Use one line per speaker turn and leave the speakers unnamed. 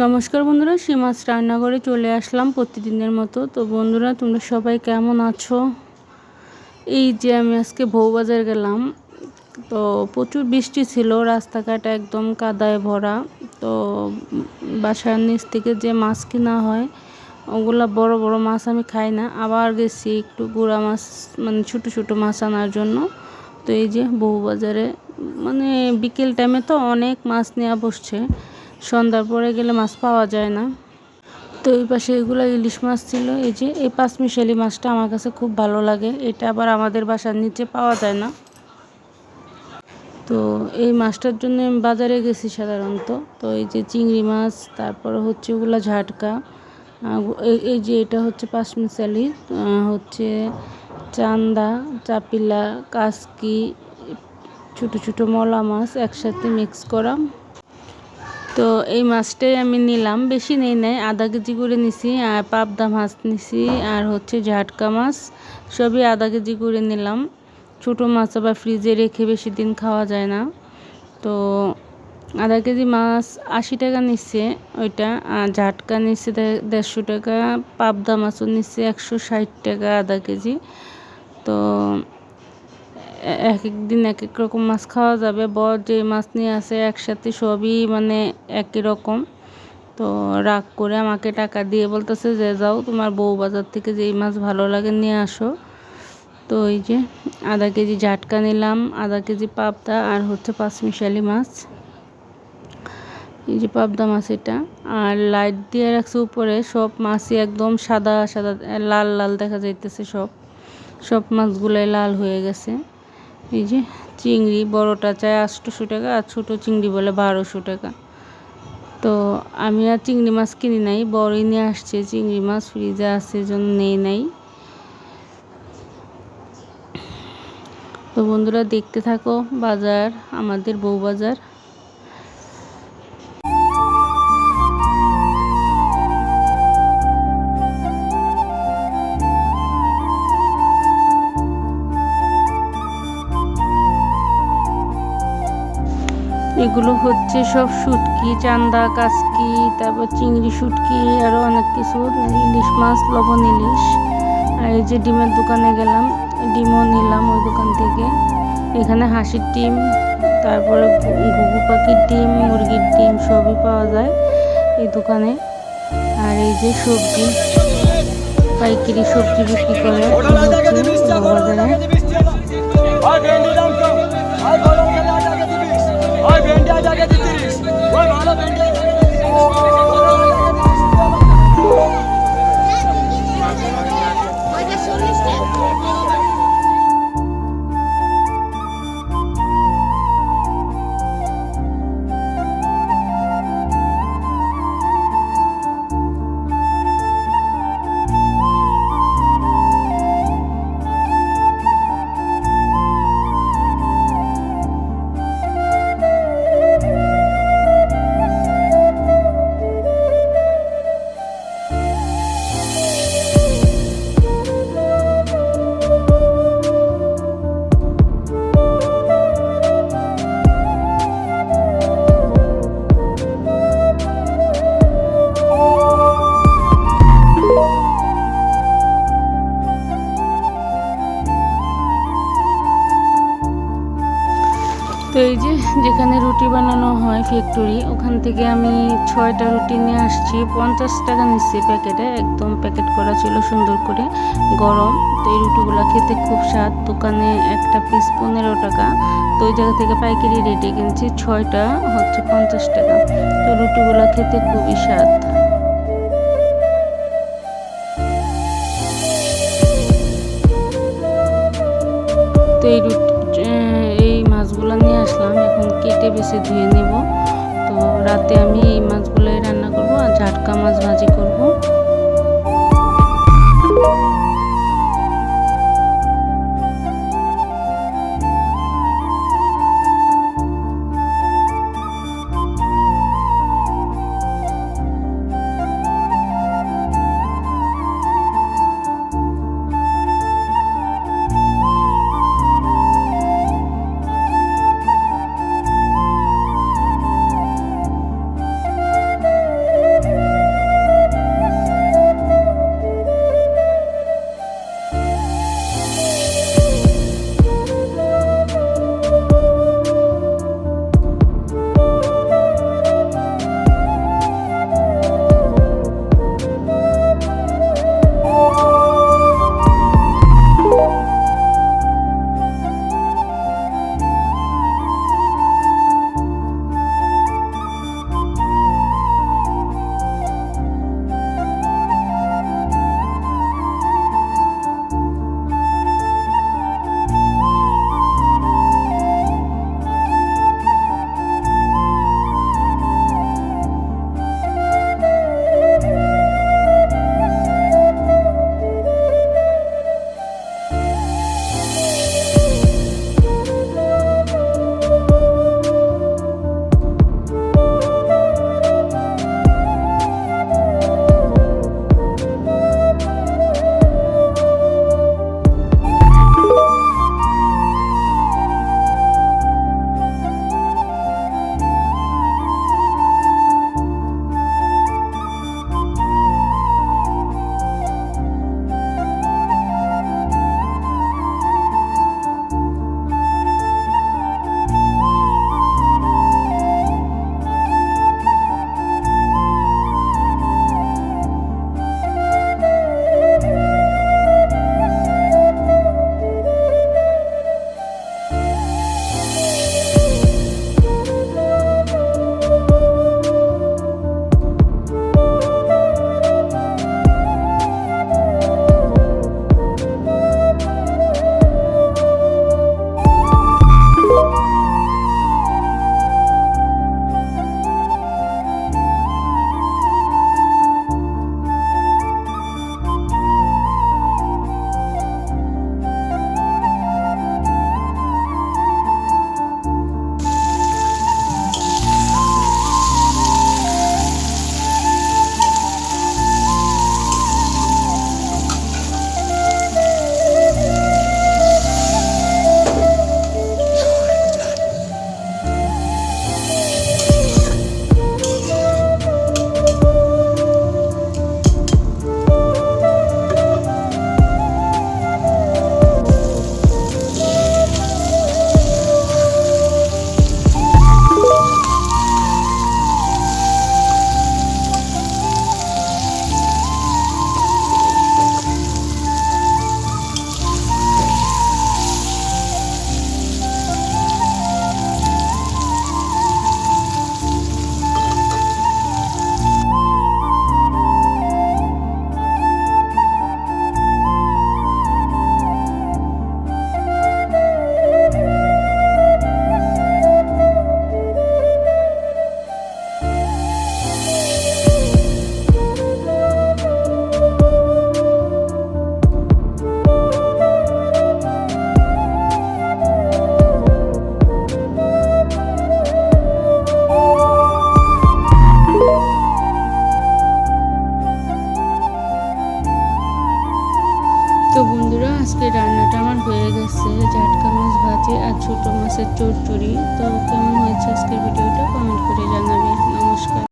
নমস্কার বন্ধুরা সীমাস রান্নাঘরে চলে আসলাম প্রতিদিনের মতো। তো বন্ধুরা, তোমরা সবাই কেমন আছো? এই যে আমি আজকে বউবাজার গেলাম, তো প্রচুর বৃষ্টি ছিল, রাস্তাঘাট একদম কাদায় ভরা। তো বাসার নিচ থেকে যে মাছ কেনা হয়, ওগুলা বড় বড় মাছ আমি খাই না। আবার গেছি একটু গুঁড়া মাছ মানে ছোটো ছোটো মাছ আনার জন্য। তো এই যে বউবাজারে মানে বিকেল টাইমে তো অনেক মাছ নেওয়া বসছে। সন্ধ্যার পরে গেলে মাছ পাওয়া যায় না। তো এই পাশে এগুলো ইলিশ মাছ ছিল। এই যে এই পাঁচমিশালি মাছটা আমার কাছে খুব ভালো লাগে। এটা আবার আমাদের বাসার নিচে পাওয়া যায় না। তো এই মাছটার জন্য আমি বাজারে গেছি সাধারণত। তো এই যে চিংড়ি মাছ, তারপরে হচ্ছে ওগুলো ঝাটকা এই যে এটা হচ্ছে পাঁচমিশালি হচ্ছে চান্দা, চাপিলা, কাসকি, ছোটো ছোটো মলা মাছ একসাথে মিক্স করা। তো এই মাছটাই আমি নিলাম। বেশি নেই নাই আধা কেজি করে নিছি, আর পাবদা মাছ নিছি, আর হচ্ছে ঝাটকা মাছ, সবই আধা কেজি করে নিলাম। ছোটো মাছ আবার ফ্রিজে রেখে বেশি দিন খাওয়া যায় না। তো আধা কেজি মাছ আশি টাকা নিচ্ছে ওইটা, আর ঝাটকা নিচ্ছে দেড়শো টাকা, পাবদা মাছও নিচ্ছে একশো ষাট টাকা আধা কেজি। তো এক এক দিন এক এক রকম মাছ খাওয়া যাবে। বর যে মাছ নিয়ে আসে একসাথে সবই মানে একই রকম। তো রাগ করে আমাকে টাকা দিয়ে বলতেছে যে, যাও তোমার বউ বাজার থেকে যেই মাছ ভালো লাগে নিয়ে আসো। তো ওই যে আধা কেজি ঝাটকা নিলাম, আধা কেজি পাবদা আর হচ্ছে পাঁচমিশালি মাছ। এই যে পাবদা মাছ এটা। আর লাইট দিয়ে রাখছে উপরে, সব মাছই একদম সাদা সাদা লাল লাল দেখা যাইতেছে সব। সব মাছগুলাই লাল হয়ে গেছে। এই যে চিংড়ি বড়টা চায় আটশো টাকা আর ছোটো চিংড়ি বলে বারোশো টাকা। তো আমি আর চিংড়ি মাছ কিনি নাই, বড়ই নিয়ে আসছে চিংড়ি মাছ, ফ্রিজে আছে জন্য নেই নাই। তো বন্ধুরা দেখতে থাকো বাজার, আমাদের বউ বাজার। এগুলো হচ্ছে সব শুটকি চান্দা কাসকি তারপর চিংড়ি শুটকি আরও অনেক কিছু। ইলিশ মাছ লবণ ইলিশ। আর এই যে ডিমের দোকানে গেলাম ডিমও নিলাম ওই দোকান থেকে। এখানে হাঁসির ডিম তারপরে ঘুঘু পাখির ডিম মুরগির ডিম সবই পাওয়া যায় এই দোকানে। আর এই যে সবজি পাইকারি সবজি বিক্রি করে। বাজারে। ওই ভেন্ডি আজ আগে দিতিস ওই ভালো ভেন্ডি তো এই যে যেখানে রুটি বানানো হয় ফ্যাক্টরি ওখান থেকে আমি ছয়টা রুটি নিয়ে আসছি। পঞ্চাশ টাকা নিচ্ছি প্যাকেটে, একদম প্যাকেট করা ছিল সুন্দর করে, গরম। তো এই রুটিগুলো খেতে খুব স্বাদ। দোকানে একটা পিস পনেরো টাকা, তো ওই জায়গা থেকে পাইকারি রেটে কিনছি ছয়টা, হচ্ছে পঞ্চাশ টাকা। তো রুটিগুলো খেতে খুবই স্বাদ। তো এই রুটি আসলাম, এখন কেটে বেছে ধুয়ে নেব। তো রাতে আমি এই মাছগুলোই রান্না করব আর ঝাটকা মাছ ভাজি করব। মাছের চচ্চড়ি তো